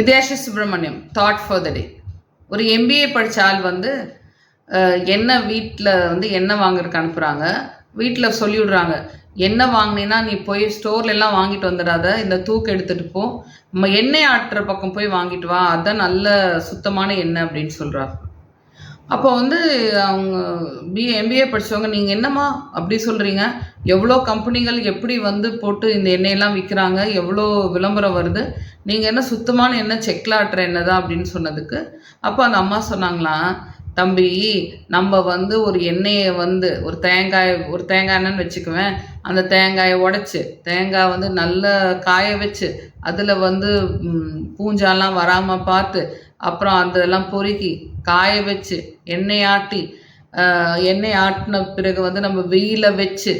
Vidyashi Subramaniam thought for the day ஒரு MBA படித்த ஆள் வந்து என்ன வீட்டில் வந்து எண்ணெய் வாங்குறதுக்கு அனுப்புகிறாங்க வீட்டில் சொல்லிவிடுறாங்க என்ன வாங்கினீன்னா நீ போய் ஸ்டோர்லெல்லாம் வாங்கிட்டு வந்துடாத இந்த தூக்கு எடுத்துகிட்டு போ. நம்ம எண்ணெய் ஆட்டுற பக்கம் போய் வாங்கிட்டு வா அதுதான் நல்ல சுத்தமான எண்ணெய் அப்படின்னு சொல்கிறாங்க அப்போ வந்து அவங்க பி எம்பிஏ படித்தவங்க நீங்கள் என்னம்மா அப்படி சொல்கிறீங்க எவ்வளோ கம்பெனிகள் எப்படி வந்து போட்டு இந்த எண்ணெயெல்லாம் விற்கிறாங்க எவ்வளோ விளம்பரம் வருது? நீங்கள் என்ன சுத்தமான எண்ணெய் செக்கில் ஆட்டுற எண்ணெய் தான் அப்படின்னு சொன்னதுக்கு அப்போ அந்த அம்மா சொன்னாங்களாம் தம்பி நம்ம வந்து ஒரு எண்ணெயை வந்து ஒரு தேங்காய் ஒரு தேங்காய் எண்ணெய்னு வச்சுக்குவேன். அந்த தேங்காயை உடச்சி தேங்காய் வந்து நல்ல காய வச்சு அதில் வந்து பூஞ்சாலாம் வராமல் பார்த்து அப்புறம் அந்த இதெல்லாம் பொறுக்கி காய வச்சு எண்ணெய் ஆட்டி எண்ணெய் ஆட்டின பிறகு வந்து நம்ம வெயில வச்சு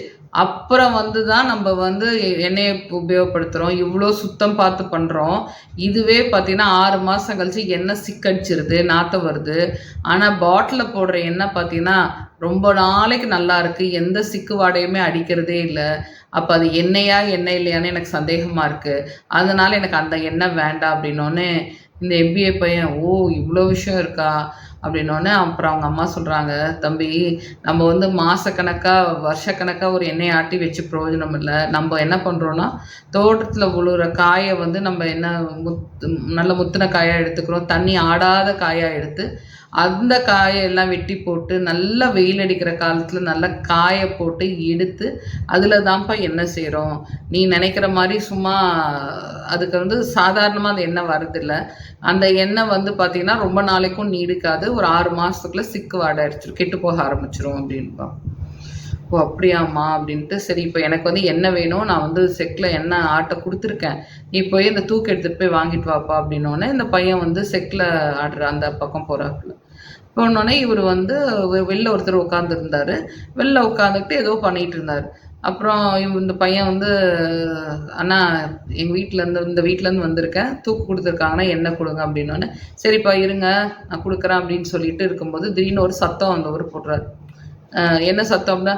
அப்புறம் வந்து தான் நம்ம வந்து எண்ணெயை உபயோகப்படுத்துகிறோம் இவ்வளோ சுத்தம் பார்த்து பண்ணுறோம் இதுவே பார்த்திங்கன்னா ஆறு மாதம் கழிச்சு எண்ணெய் சிக்கடிச்சிருது நாற்றம் வருது. ஆனால் பாட்டிலில் போடுற எண்ணெய் பார்த்தீங்கன்னா ரொம்ப நாளைக்கு நல்லா இருக்கு. எந்த சிக்கு வாடையுமே அடிக்கிறதே இல்லை. அப்போ அது எண்ணெயா எண்ணெய் இல்லையான்னு எனக்கு சந்தேகமாக இருக்குது அதனால எனக்கு அந்த எண்ணெய் வேண்டாம் அப்படின்னோடனே இந்த எம்பிஏ பையன் ஓ இவ்வளோ விஷயம் இருக்கா? அப்படின்னோடனே அப்புறம் அவங்க அம்மா சொல்கிறாங்க தம்பி நம்ம வந்து மாதக்கணக்காக வருஷக்கணக்காக ஒரு எண்ணெய் ஆட்டி வச்சு பிரயோஜனம் இல்லை. நம்ம என்ன பண்ணுறோன்னா தோட்டத்தில் உழுவுற காயை வந்து நம்ம என்ன முத் நல்ல முத்தின காயாக எடுத்துக்கிறோம். தண்ணி ஆடாத காயாக எடுத்து அந்த காயெல்லாம் வெட்டி போட்டு நல்லா வெயில் அடிக்கிற காலத்தில் நல்லா காயை போட்டு எடுத்து அதில் தான்ப்பா எண்ணெய் செய்கிறோம் நீ நினைக்கிற மாதிரி சும்மா அதுக்கு வந்து சாதாரணமாக அந்த எண்ணெய் வரதில்லை அந்த எண்ணெய் வந்து பார்த்திங்கன்னா ரொம்ப நாளைக்கும் நீடிக்காது. ஒரு ஆறு மாதத்துக்குள்ளே சிக்கு வாடை அடிச்சிடும் கெட்டு போக ஆரம்பிச்சிரும் அப்படின்பா. ஓ அப்படியாம்மா அப்படின்ட்டு சரி இப்போ எனக்கு வந்து என்ன வேணும்? நான் வந்து செக்கில் என்ன ஆட்டை கொடுத்துருக்கேன்? நீ போய் இந்த தூக்கு எடுத்துகிட்டு போய் வாங்கிட்டு வாப்பா அப்படின்னோடனே இந்த பையன் வந்து செக்கில் ஆடுற அந்த பக்கம் போகிறாப்புல போனோடனே இவர் வந்து வெளில ஒருத்தர் உட்காந்துருந்தாரு வெளில உட்காந்துக்கிட்டு ஏதோ பண்ணிட்டு இருந்தார். அப்புறம் இந்த பையன் வந்து அண்ணா எங்கள் வீட்டிலேருந்து இந்த வீட்டிலேருந்து வந்திருக்கேன். தூக்கு கொடுத்துருக்காங்கன்னா என்ன கொடுங்க அப்படின்னோடனே சரிப்பா இருங்க நான் கொடுக்குறேன் அப்படின்னு சொல்லிட்டு இருக்கும்போது திடீர்னு ஒரு சத்தம் அந்த ஒரு போடுறாரு. என்ன சத்தம்னா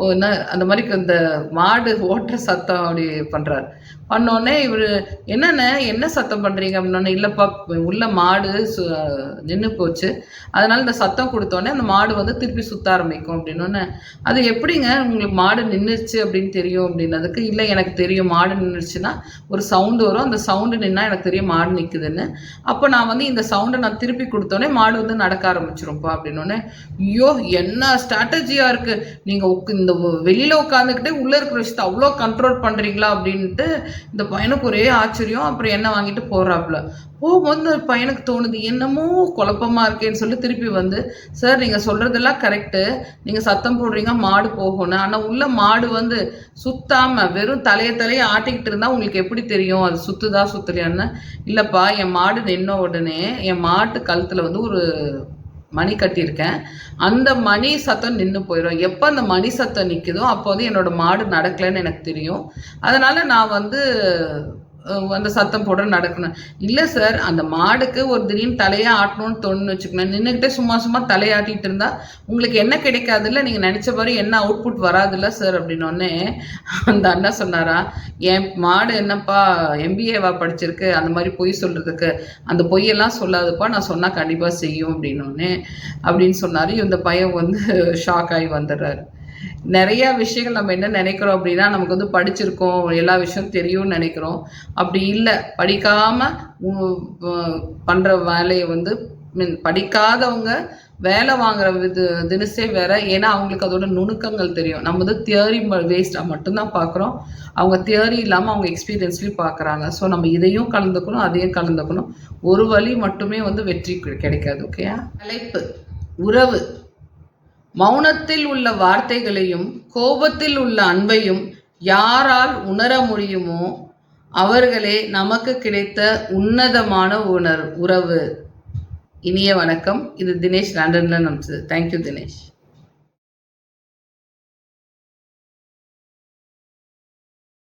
ஓ என்ன அந்த மாதிரி இந்த மாடு ஓட்டுற சத்தம் அப்படி பண்ணுறாரு பண்ணோடனே இவர் என்னென்ன என்ன சத்தம் பண்ணுறீங்க அப்படின்னோடனே இல்லைப்பா உள்ள மாடு சு நின்று போச்சு. அதனால இந்த சத்தம் கொடுத்தோடனே அந்த மாடு வந்து திருப்பி சுத்த ஆரம்பிக்கும். அப்படின்னோடனே அது எப்படிங்க உங்களுக்கு மாடு நின்றுச்சு அப்படின்னு தெரியும்? அப்படின்னதுக்கு இல்லை எனக்கு தெரியும். மாடு நின்றுச்சுன்னா ஒரு சவுண்டு வரும். அந்த சவுண்டு நின்னா எனக்கு தெரியும் மாடு நிற்குதுன்னு அப்போ நான் வந்து இந்த சவுண்டை நான் திருப்பி கொடுத்தோடனே மாடு வந்து நடக்க ஆரம்பிச்சிரும்ப்பா அப்படின்னோடனே ஐயோ என்ன ஸ்ட்ராட்டஜியாக இருக்குது நீங்கள் இந்த வெளியில் உட்காந்துக்கிட்டே உள்ளே இருக்கிற விஷயத்தை அவ்வளோ கண்ட்ரோல் பண்ணுறீங்களா அப்படின்ட்டு இந்த பையனுக்கு ஒரே ஆச்சரியம் அப்புறம் என்ன வாங்கிட்டு போகிறாப்புல போகும்போது இந்த பையனுக்கு தோணுது என்னமோ குழப்பமா இருக்கேன்னு சொல்லி திருப்பி வந்து சார் நீங்கள் சொல்கிறதெல்லாம் கரெக்டு நீங்கள் சத்தம் போடுறீங்க மாடு போகணும் ஆனால் உள்ள மாடு வந்து சுத்தாமல் வெறும் தலையை தலையை ஆட்டிக்கிட்டு இருந்தால் உங்களுக்கு எப்படி தெரியும்? அது சுத்துதா சுத்தலையான்னு? இல்லைப்பா என் மாடு நின்ன உடனே என் மாட்டு கழுத்தில் வந்து ஒரு மணி கட்டியிருக்கேன். அந்த மணி சத்தம் நின்று போயிடும் எப்போ அந்த மணி சத்தம் நிற்குதோ அப்போ வந்து என்னோட மாடு நடக்கலைன்னு எனக்கு தெரியும். அதனால நான் வந்து அந்த சத்தம் போட நடக்கணும். இல்லை சார் அந்த மாடுக்கு ஒரு திடீர்னு தலையாக ஆட்டணும்னு தோணுன்னு வச்சுக்கணும் நின்றுக்கிட்டே சும்மா சும்மா தலையாட்டிட்டு இருந்தா உங்களுக்கு என்ன கிடைக்காதுல்ல? நீங்கள் நினச்ச மாதிரி என்ன அவுட்புட் வராதுல்ல சார் அப்படின்னோடனே அந்த அண்ணா சொன்னாரா என் மாடு என்னப்பா எம்பிஏவா படிச்சிருக்கு அந்த மாதிரி பொய் சொல்கிறதுக்கு அந்த பொய்யெல்லாம் சொல்லாதுப்பா நான் சொன்னால் கண்டிப்பாக செய்யும் அப்படின்னோடனே அப்படின்னு சொன்னார். இந்த பையன் வந்து ஷாக் ஆகி வந்துடுறாரு. நிறைய விஷயங்கள் நம்ம என்ன நினைக்கிறோம் அப்படின்னா நமக்கு வந்து படிச்சிருக்கோம் எல்லா விஷயம் தெரியும்னு நினைக்கிறோம். அப்படி இல்லை. படிக்காம பண்ற வேலையை வந்து மீன் படிக்காதவங்க வேலை வாங்குற இது தினசே வேற. ஏன்னா அவங்களுக்கு அதோட நுணுக்கங்கள் தெரியும். நம்ம வந்து தியரி வேஸ்டாக மட்டும்தான் பார்க்குறோம். அவங்க தியரி இல்லாமல் அவங்க எக்ஸ்பீரியன்ஸ்லையும் பார்க்குறாங்க. ஸோ நம்ம இதையும் கலந்துக்கணும் அதையும் கலந்துக்கணும். ஒரு வழி மட்டுமே வந்து வெற்றி கிடைக்காது ஓகே தலைப்பு உறவு. மௌனத்தில் உள்ள வார்த்தைகளையும் கோபத்தில் உள்ள அன்பையும் யாரால் உணர முடியுமோ அவர்களே நமக்கு கிடைத்த உன்னதமான உணர் உறவு. இனிய வணக்கம். இது தினேஷ் லண்டன்ல நமக்கு தேங்க்யூ தினேஷ்.